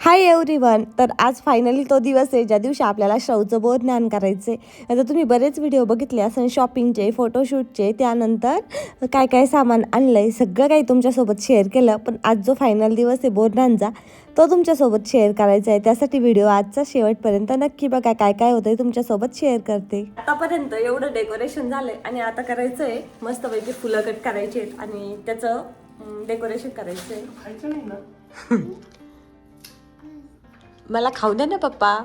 हाय every one तर आज finally तो दिवस आहे ज्या दिवशी आपल्याला शौचं बोधज्ञान करायचे आता तुम्ही बरेच व्हिडिओ बघितले असं शॉपिंगचे फोटोशूटचे त्यानंतर काय काय सामान आणलंय सगळं काही तुमच्यासोबत शेअर केलं. पण आज जो फायनल दिवस आहे बोधनांचा तो तुमच्यासोबत शेअर करायचा आहे. त्यासाठी व्हिडिओ आजचा शेवटपर्यंत नक्की बघा काय काय होतंय तुमच्यासोबत शेअर करते. आतापर्यंत एवढं डेकोरेशन झालंय आणि आता करायचं आहे मस्तपैकी फुलं कट करायची आहेत आणि त्याचं डेकोरेशन करायचं आहे खायचं नाही ना? मला खाऊ द्या ना पप्पा.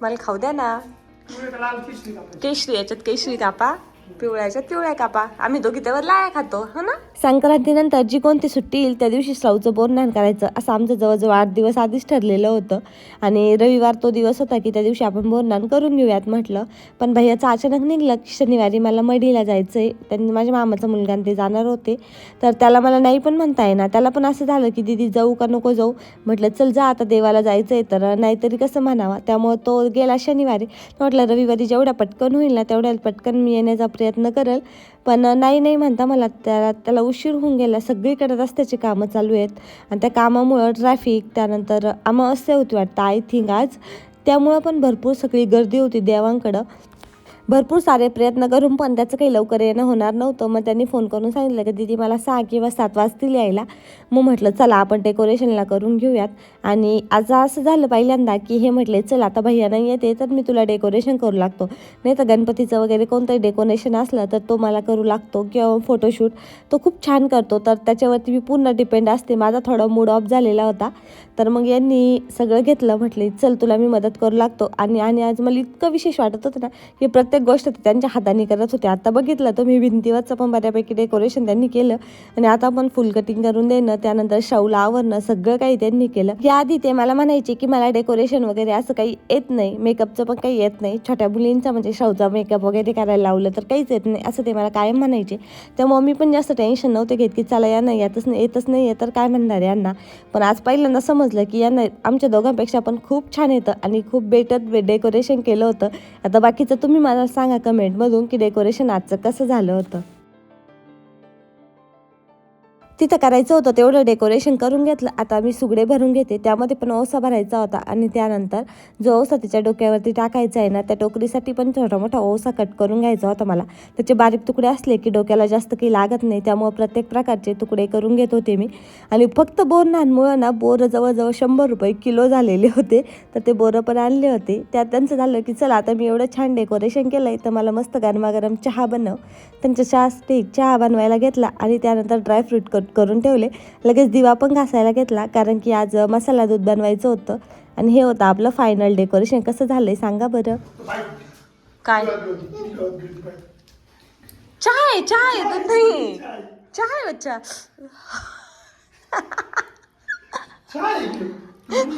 मला खाऊ द्या ना. तू एक लाल खिचडी कापायची. केशरी याच्यात केशरी कापा. पिवळ्याच्या पिवळ्या कापा. आम्ही दोघी त्यावर लाया खातो हो ना? संक्रांतीनंतर जी कोणती सुट्टी येईल त्या दिवशी श्रावचं बोरनान करायचं. असं आमचं जवळजवळ आठ दिवस आधीच ठरलेलं होतं. आणि रविवार तो दिवस होता की त्या दिवशी आपण बोरनान करून घेऊयात म्हटलं. पण भैयाचं अचानक निघलं की शनिवारी मला मढीला जायचं आहे त्यांनी माझ्या मामाचा मुलगा ते जाणार होते. तर त्याला मला नाही पण म्हणता येणार. त्याला पण असं झालं की दिदी जाऊ का नको जाऊ? म्हटलं चल जा आता देवाला जायचं आहे तर. नाहीतरी कसं म्हणावा. त्यामुळं तो गेला शनिवारी. म्हटलं रविवारी जेवढ्या पटकन होईल ना तेवढ्या पटकन मी येण्याचा प्रयत्न करेल. पण नाही नाही म्हणता मला त्याला त्याला उशीर होऊन गेला. सगळीकडे रस्त्याची कामं चालू आहेत. आणि त्या कामामुळं ट्रॅफिक त्यानंतर अमावस्या होती वाटतं आय थिंक आज. त्यामुळं पण भरपूर सगळी गर्दी होती देवांकडं. भरपूर सारे प्रयत्न करून पण त्याचं काही लवकर येणं होणार नव्हतं. मग त्यांनी फोन करून सांगितलं की दीदी मला सहा किंवा सात वाजतील यायला. मग म्हटलं चला आपण डेकोरेशनला करून घेऊयात. आणि आज असं झालं पहिल्यांदा की हे म्हटले चल आता भैया नाही येते तर मी तुला डेकोरेशन करू लागतो. नाही तर गणपतीचं वगैरे कोणतंही डेकोरेशन असलं तर तो मला करू लागतो किंवा फोटोशूट तो खूप छान करतो. तर त्याच्यावरती मी पूर्ण डिपेंड असते. माझा थोडा मूड ऑफ झालेला होता. तर मग यांनी सगळं घेतलं. म्हटले चल तुला मी मदत करू लागतो. आणि आणि आज मला इतकं विशेष वाटत होतं ना की प्रत्येक गोष्ट त्यांच्या हाताने करत होते. आता बघितलं तर मी भिंतीवरचं पण बऱ्यापैकी डेकोरेशन त्यांनी केलं. आणि आता पण फुल कटिंग करून देणं त्यानंतर शाऊला आवरणं सगळं काही त्यांनी केलं. याआधी ते मला म्हणायचे की मला डेकोरेशन वगैरे असं काही येत नाही. मेकअपचं पण काही येत नाही. छोट्या मुलींचा म्हणजे शाऊचा मेकअप वगैरे करायला लावलं तर काहीच येत नाही असं ते मला कायम म्हणायचे. त्यामुळे मी पण जास्त टेन्शन नव्हते घेत की चला यांना येतच नाही येतच नाही आहे तर काय म्हणणार यांना? पण आज पहिल्यांदा समजलं की यांना आमच्या दोघांपेक्षा पण खूप छान येतं आणि खूप बेटर डेकोरेशन केलं होतं. आता बाकीचं तुम्ही मला सांगा कमेंटमधून की डेकोरेशन आजचं कसं झालं होतं? तिथं करायचं होतं तेवढं डेकोरेशन करून घेतलं. आता मी सुगडे भरून घेते. त्यामध्ये पण ओसा भरायचा होता आणि त्यानंतर जो ओसा तिच्या डोक्यावरती टाकायचा आहे ना त्या टोकरीसाठी पण छोटा मोठा ओसा कट करून घ्यायचा होता मला. त्याचे बारीक तुकडे असले की डोक्याला जास्त काही लागत नाही त्यामुळे प्रत्येक प्रकारचे तुकडे करून घेत होते मी. आणि फक्त बोरणांमुळं ना बोरं जवळजवळ शंभर रुपये किलो झालेले होते. तर ते बोरं पण आणले होते. त्यात त्यांचं झालं की चला आता मी एवढं छान डेकोरेशन केलं आहे तर मला मस्त गरमागरम चहा बनव. त्यांच्या चहा चहा बनवायला घेतला आणि त्यानंतर ड्रायफ्रूट कट करून ठेवले. लगेच दिवा पण घासायला घेतला कारण की आज मसाला दूध बनवायचं होतं. आणि हे होतं आपलं फायनल डेकोरेशन कसं झालंय सांगा बरं. काय? चहा आहे चहा आहे दूध नाही. चहा आहे बच्चा.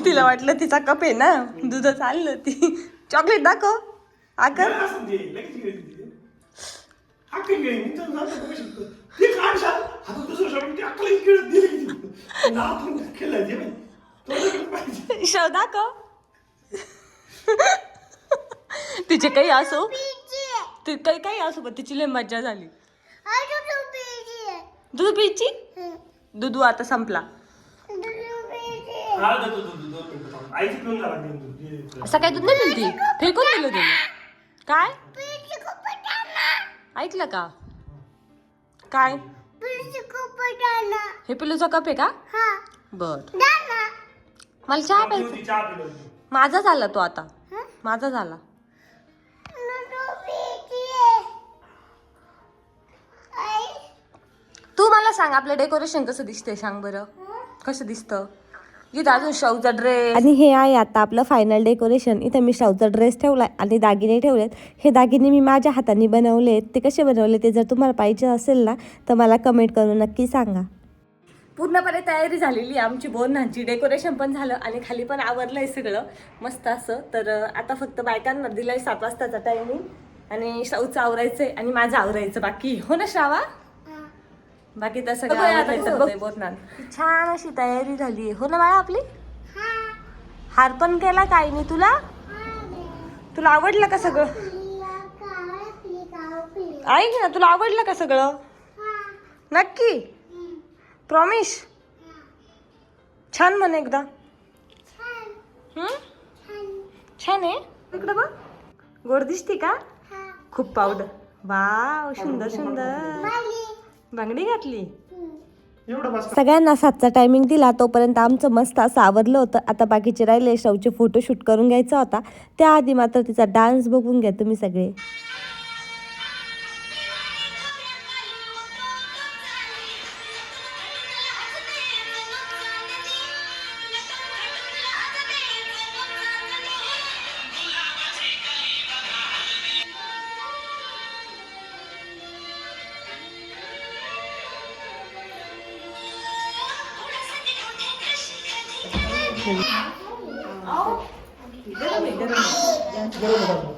तिला वाटलं तिचा कप आहे ना. दूध चाललं ती चॉकलेट दाखव. आकर बरं असं दे, लगेच गेली ती. अक्कल गेली, मी तर जातो बघू शकतो. ते काय सांग? आता दुसरं शब्द, ती अक्कल इतकी वेळ दिली की. नाव पण ते पाहिजे. तिचे काही असो ते काही काही असो पण तिची लय मज्जा झाली दूध प्यायची दूध आता संपला. सकाळी दूध नाही मिळती फेकून दिलं तुम्ही काय ऐकलं का? काय? हे पिलूचा कप आहे का? बर. मला चहा प्यायचा. माझा झाला तो आता. माझा झाला. तू मला सांग आपलं डेकोरेशन कसं दिसतंय? सांग बरं. कसं दिसतं? इथं अजून शाऊचा ड्रेस आणि हे आहे आता आपलं फायनल डेकोरेशन इथं मी शाऊचा ड्रेस ठेवलाय आणि दागिने ठेवलेत. हे दागिने मी माझ्या हाताने बनवलेत. ते कसे बनवले ते जर तुम्हाला पाहिजे असेल ना तर मला कमेंट करून नक्की सांगा. पूर्णपणे तयारी झालेली आहे आमची बोरणांची डेकोरेशन पण झालं आणि खाली पण आवरलंय सगळं. मस्त असं. तर आता फक्त बायकांना दिलाय सात वाजताचा टायमिंग आणि शाऊचं आवरायचंय आणि माझं आवरायचं बाकी. हो ना श्रावा? बाकी आवरायचं बघ छान अशी तयारी झाली. हो ना बाळा आपली? हार पण केला काय नाही तुला? तुला आवडलं का सगळं? ऐक ना तुला आवडलं का सगळं? नक्की? प्रॉमिस छान म्हण एकदा. हं? छान आहे. इकडं बघ. गोड दिसते का? खूप पावडर वाव सुंदर सुंदर. बांगडी घातली? एवढं बस सगळ्यांना सातचा टायमिंग दिला तोपर्यंत आमचं मस्त असं आवरलं होतं. आता बाकीचे राहिले शवचे फोटो शूट करून घ्यायचा होता. त्याआधी मात्र तिचा डान्स बघून घ्या तुम्ही सगळे.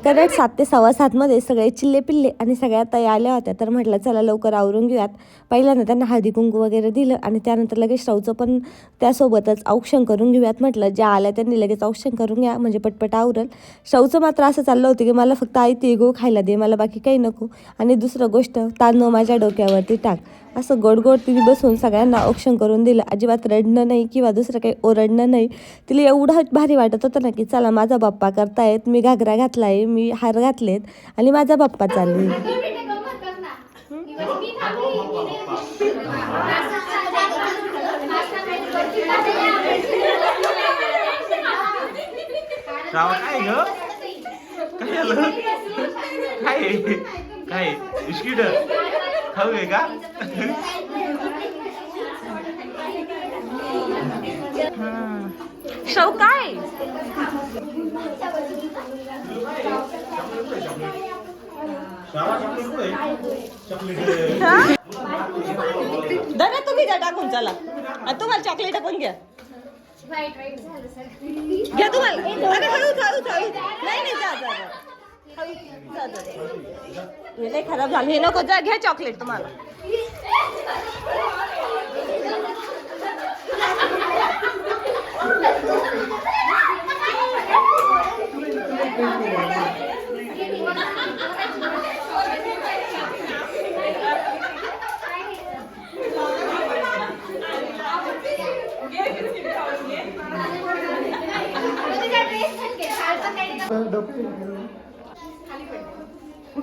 करेक्ट सात ते सव्वा सातमध्ये सगळे चिल्ले पिल्ले आणि सगळ्या ताई आल्या होत्या तर म्हटलं चला लवकर आवरून घेऊयात. पहिल्यांदा त्यांना हळदी कुंकू वगैरे दिलं आणि त्यानंतर लगेच श्रावचं पण त्यासोबतच औक्षण करून घेऊयात म्हटलं. ज्या आल्या त्यांनी लगेच औक्षण करून घ्या म्हणजे पटपट आवरल. श्रावचं मात्र असं चाललं होतं की मला फक्त आई तिळगुळ खायला दे मला बाकी काही नको. आणि दुसरं गोष्ट तांदूळ माझ्या डोक्यावरती टाक. असं गोड गोड तिने बसून सगळ्यांना औक्षण करून दिलं. अजिबात रडणं नाही किंवा दुसरं काही ओरडणं नाही. तिला एवढं भारी वाटत होतं ना की चला माझा बाप्पा करतायत. मी घागरा घातलाय. मी हार घातलेत आणि माझा बाप्पा चालू काय काय खाऊ आहे? का शव काय दादा तुम्ही द्या टाकून चला. आणि तुम्हाला चॉकलेट पण घ्या. घ्या तुम्हाला. अरे हळू हळू हळू. नाही नाही जा. लय खराब झालं हे नको जा घ्या चॉकलेट तुम्हाला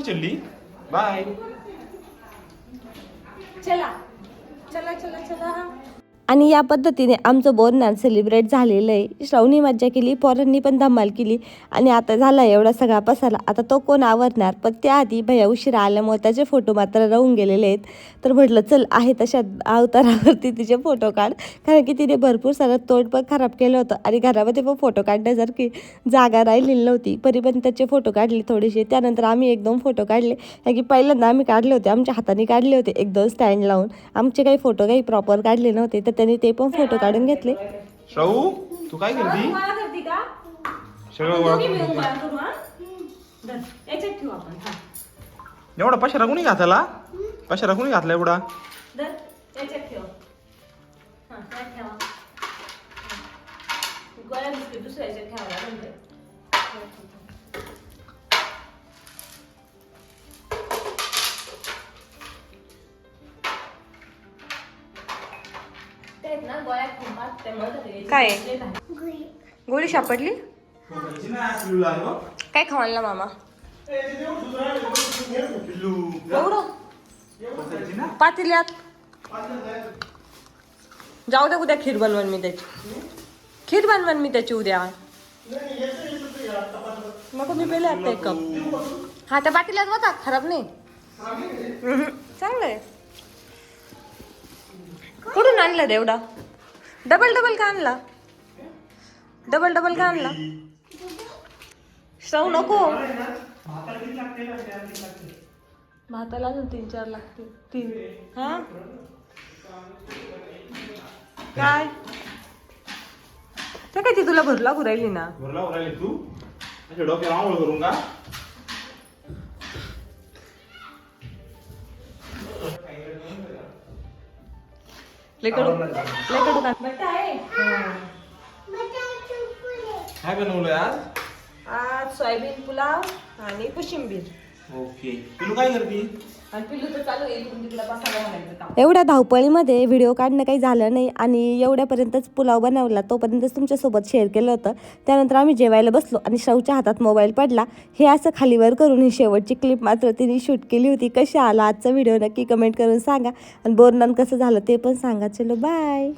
कुठे चालली. बाय चला. चला चला चला. आणि या पद्धतीने आमचं बोरनान सेलिब्रेट झालेलं आहे. श्रावणी मज्जा केली पोरांनी पण धमाल केली आणि आता झाला एवढा सगळा पसाला आता तो कोण आवरणार? पण त्याआधी भैया उशिरा आल्यामुळे त्याचे फोटो मात्र राहून गेलेले आहेत. तर म्हटलं चल आहे तशा अवतारावरती तिचे फोटो काढ. कारण की तिने भरपूर सारं तोंड पण खराब केलं होतं आणि घरामध्ये पण फोटो काढण्यासारखी जागा राहिलेली नव्हती. परी पण त्याचे फोटो काढले थोडेसे. त्यानंतर आम्ही एक दोन फोटो काढले. कारण की पहिल्यांदा आम्ही काढले होते आमच्या हाताने काढले होते एक दोन स्टँड लावून. आमचे काही फोटो काही प्रॉपर काढले नव्हते. तर त्यांनी ते पण फोटो काढून घेतले. शाहू तू काय करती? सगळं गोळा. एवढा पशारा कोणी घातला? पशारा कोणी घातला एवढा? काय? गोळी सापडली? काय खावायला मामा? एवढं? पातेल्यात? जाऊ दे उद्या खीर बनवन मी त्याची. खीर बनवन मी त्याची उद्या. नको मी पहिले आता एक कप. हा त्या पातेल्यात होता खराब नाही. चांगलं आहे. कुठून आणला रे एवढा डबल डबल का आणला? डबल डबल का आणला? श्रव नको. भाताला अजून तीन चार लागतील. तीन. हा? काय? ते काय ती तुला भरू लागू राहिली ना? भरला राहिली तू? अशा डोक्याला आंघोळ करून का? काय बनवलंय आज? आज सोयाबीन पुलाव आणि कोशिंबीर. ओके. तुला काय करती? एवढ्या धावपळीमध्ये व्हिडिओ काढणं काही झालं नाही आणि एवढ्यापर्यंतच पुलाव बनवला तोपर्यंतच तुमच्यासोबत शेअर केलं होतं. त्यानंतर आम्ही जेवायला बसलो आणि श्राऊच्या हातात मोबाईल पडला. हे असं खालीवर करून ही शेवटची क्लिप मात्र तिने शूट केली होती. कशी आला आजचा व्हिडिओ नक्की कमेंट करून सांगा. आणि बोरनान कसं झालं ते पण सांगा. चलो बाय